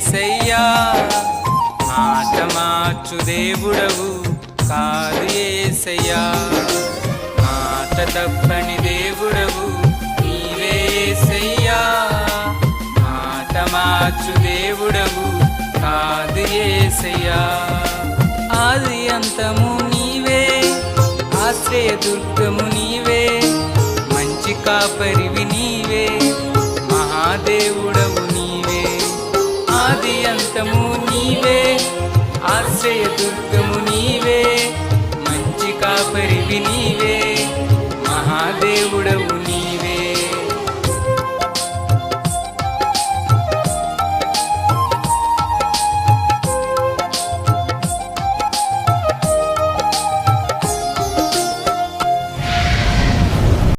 సయ్యా మాట దేవుడవు కాదు ఏసయ్యా. మాట తప్పని దేవుడవు నీవేసయ్యా మాట మార్చు దేవుడవు కాదు ఏసయ్యా. ఆది అంతము నీవే ఆశ్రయ దుర్గము నీవే మంచి కాపరివి నీవే మహాదేవుడవు. ఆది అంతము నీవే. ఆశ్రయ దుర్గము నీవే.